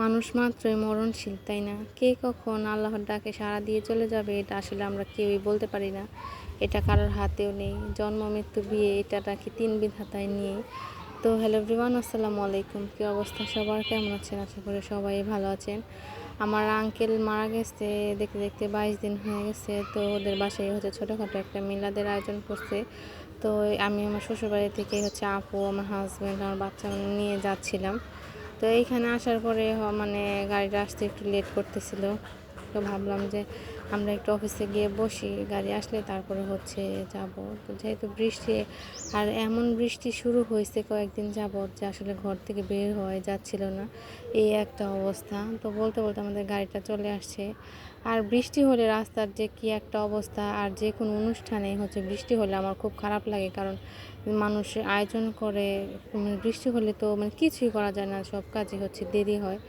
মানুষ মাত্রই মরণশীল, তাই না? কে কখন আল্লাহর ডাকে সাড়া দিয়ে চলে যাবে, এটা আসলে আমরা কেউই বলতে পারি না। এটা কারোর হাতেও নেই। জন্ম, মৃত্যু, বিয়ে, এটা নাকি তিন বিধাতায় নিয়ে তো হ্যালো এভরিওয়ান আসসালামু আলাইকুম। কী অবস্থা সবার? কেমন আছেন? আশা করি সবাই ভালো আছেন। আমার আঙ্কেল মারা গেছে, দেখতে দেখতে বাইশ দিন হয়ে গেছে। তো ওদের বাসায় হচ্ছে ছোটোখাটো একটা মিলাদের আয়োজন করছে। তো আমি আমার শ্বশুরবাড়ি থেকে হচ্ছে আপু, আমার হাজব্যান্ড আমার বাচ্চা নিয়ে যাচ্ছিলাম। তো এইখানে আসার পরে মানে গাড়িটা আসতে একটু লেট করতেছিল। তো ভাবলাম যে আমরা একটু অফিসে গিয়ে বসি, গাড়ি আসলে তারপরে হচ্ছে যাব। তো যেহেতু বৃষ্টি, আর এমন বৃষ্টি শুরু হয়েছে কয়েকদিন যাবত যে আসলে ঘর থেকে বের হয়ে যাচ্ছিল না। এই একটা অবস্থা। তো বলতে বলতে আমাদের গাড়িটা চলে আসছে। আর বৃষ্টি হলে রাস্তার যে কি একটা অবস্থা, আর যে কোনো অনুষ্ঠানে হচ্ছে বৃষ্টি হলে আমার খুব খারাপ লাগে, কারণ মানুষ আয়োজন করে মানে বৃষ্টি হলে তো মানে কিছুই করা যায় না, সব কাজই হচ্ছে দেরি হয়।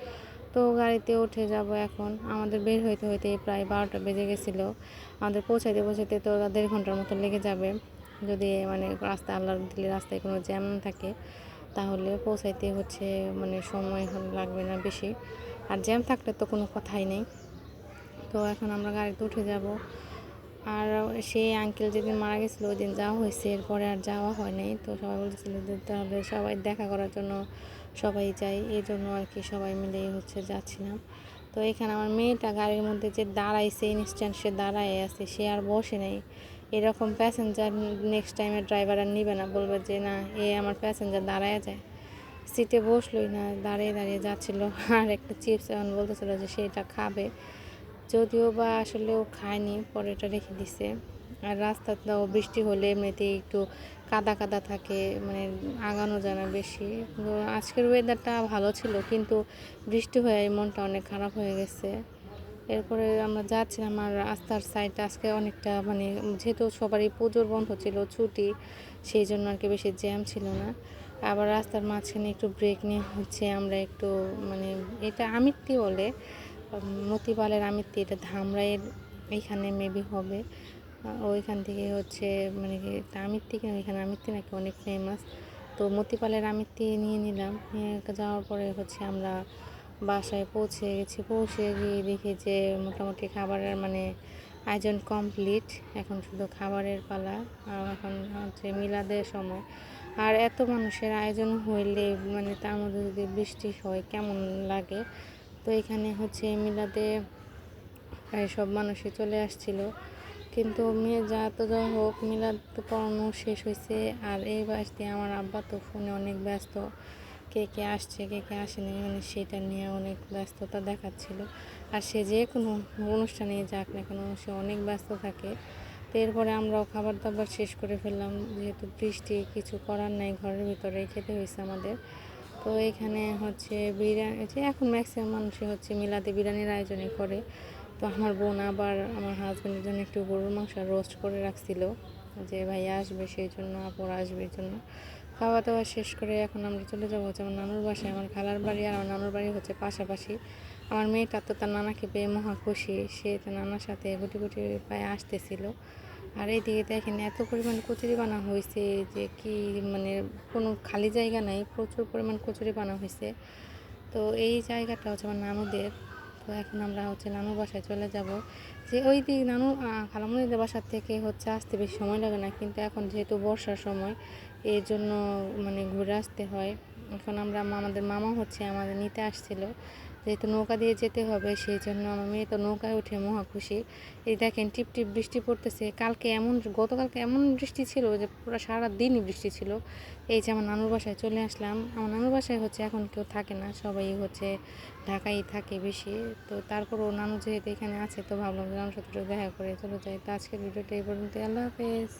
তো গাড়িতে উঠে যাব এখন। আমাদের বের হইতে হইতে প্রায় বারোটা বেজে গেছিল। আমাদের পৌঁছাইতে পৌঁছাইতে তো দেড় ঘণ্টার মতো লেগে যাবে। যদি মানে রাস্তা আল্লাহ দিলে রাস্তায় কোনো জ্যাম থাকে, তাহলে পৌঁছাইতে হচ্ছে মানে সময় লাগবে না বেশি। আর জ্যাম থাকলে তো কোনো কথাই নেই। তো এখন আমরা গাড়িতে উঠে যাব। আর সেই আঙ্কেল যেদিন মারা গেছিল ওই দিন যাওয়া হয়েছে। এরপরে আর যাওয়া হয় নাই। তো সবাই বলছিল যে তাহলে সবাই দেখা করার জন্য সবাই যায়। এই জন্য আর কি সবাই মিলে হচ্ছে যাচ্ছিলাম। তো এখানে আমার মেয়েটা গাড়ির মধ্যে যে দাঁড়াইছে ইনস্ট্যান্ট সে দাঁড়ায় আছে, সে আর বসে নেই। এরকম প্যাসেঞ্জার নেক্সট টাইমে ড্রাইভার আর নিবে না। বলবে যে, না, এ আমার প্যাসেঞ্জার দাঁড়ায় যায়। সিটে বসলোই না, দাঁড়িয়ে দাঁড়িয়ে যাচ্ছিল। আর একটা চিপস এখন বলতেছিল যে সেটা খাবে। যদিও বা আসলে ও খায়নি পরে এটা রেখে দিছে। আর রাস্তাটাও বৃষ্টি হলে এমনিতেই একটু কাদা কাদা থাকে মানে আগানো যায় না বেশি আজকের ওয়েদারটা ভালো ছিল, কিন্তু বৃষ্টি হয়ে মনটা অনেক খারাপ হয়ে গেছে। এরপরে আমরা যাচ্ছিলাম আর রাস্তার সাইডটা আজকে অনেকটা মানে যেহেতু সবারই পুজোর বন্ধ ছিল, ছুটি, সেই জন্য আর কি বেশি জ্যাম ছিল না। আবার রাস্তার মাঝখানে একটু ব্রেক নিয়ে হচ্ছে, আমরা একটু মানে এটা আমিত্তি বলে। মতিপালের আমিত্তি, এটা ধামরাইয়ের এইখানে মেবি হবে। ওইখান থেকে হচ্ছে মানে কি আমিত্তি কিনা, ওইখানে আমিত্তি নাকি অনেক ফেমাস তো মতিপালের আমিত্তি নিয়ে নিলাম, নিয়ে যাওয়ার পরে হচ্ছে আমরা বাসায় পৌঁছে গেছি। পৌঁছে গিয়ে দেখি যে মোটামুটি খাবারের মানে আয়োজন কমপ্লিট এখন শুধু খাবারের পালা, আর এখন হচ্ছে মিলাদের সময়। আর এত মানুষের আয়োজন হইলে মানে তার মধ্যে যদি বৃষ্টি হয়, কেমন লাগে? তো এখানে হচ্ছে মিলাদে প্রায় সব মানুষই চলে আসছিল। কিন্তু মেয়ে যা তো যা হোক, মিলাদ তো পড়ানো শেষ হয়েছে আর এই বয়স দিয়ে আমার আব্বা তো ফোনে অনেক ব্যস্ত। কে কে আসছে, কে কে আসেনি মানে সেটা নিয়ে অনেক ব্যস্ততা দেখাচ্ছিল। আর সে যে কোনো অনুষ্ঠানে যাক না কেন, সে অনেক ব্যস্ত থাকে। তো এরপরে আমরাও খাবার দাবার শেষ করে ফেললাম। যেহেতু বৃষ্টি কিছু করার নাই, ঘরের ভিতরে খেতে হয়েছে আমাদের। তো এখানে হচ্ছে বিরিয়ানি যে এখন ম্যাক্সিমাম মানুষই হচ্ছে মিলাতে বিরিয়ানির আয়োজনই করে। তো আমার বোন আবার আমার হাজব্যান্ডের জন্য একটু গরুর মাংস রোস্ট করে রাখছিল। যে ভাই আসবে, সেই জন্য আপুর আসবে জন্য। খাওয়া দাওয়া শেষ করে এখন আমরা চলে যাব হচ্ছে আমার নানুর বাসায়। আমার খালার বাড়ি আর আমার নানুর বাড়ি হচ্ছে পাশাপাশি। আমার মেয়েটা তো তার নানাকে পেয়ে মহা খুশি। সে তার নানার সাথে গুটি গুটি পায়ে আসতেছিল। আর এইদিকে দেখেন, এত পরিমাণ কচুরি বানা হয়েছে যে কি মানে কোনো খালি জায়গা নাই, প্রচুর পরিমাণ কচুরি বানা হয়েছে। তো এই জায়গাটা হচ্ছে আমার নানুদের। তো এখন আমরা হচ্ছে নানুর বাসায় চলে যাব। যে ওই দিক নানু খালামুনিদের বাসার থেকে হচ্ছে আসতে বেশি সময় লাগে না, কিন্তু এখন যেহেতু বর্ষার সময় এর জন্য মানে ঘুরে আসতে হয়। এখন আমরা আমাদের মামা হচ্ছে আমাদের নিতে আসছিল। যেহেতু নৌকা দিয়ে যেতে হবে, সেই জন্য আমার মেয়ে তো নৌকায় উঠে মহা খুশি। এই দেখেন টিপ টিপ বৃষ্টি পড়তেছে। কালকে এমন গতকালকে এমন বৃষ্টি ছিল যে পুরো সারা দিনই বৃষ্টি ছিল। এই যে আমার নানুর বাসায় চলে আসলাম। আমার নানুর বাসায় হচ্ছে এখন কেউ থাকে না, সবাই হচ্ছে ঢাকায় থাকে বেশি। তো তারপরও নানু যেহেতু এখানে আছে, তো ভাবলাম যে নানুর সাথে দেখা করে চলে যাই। তো আজকের ভিডিওটা এই পর্যন্ত আল্লাহ হাফেজ।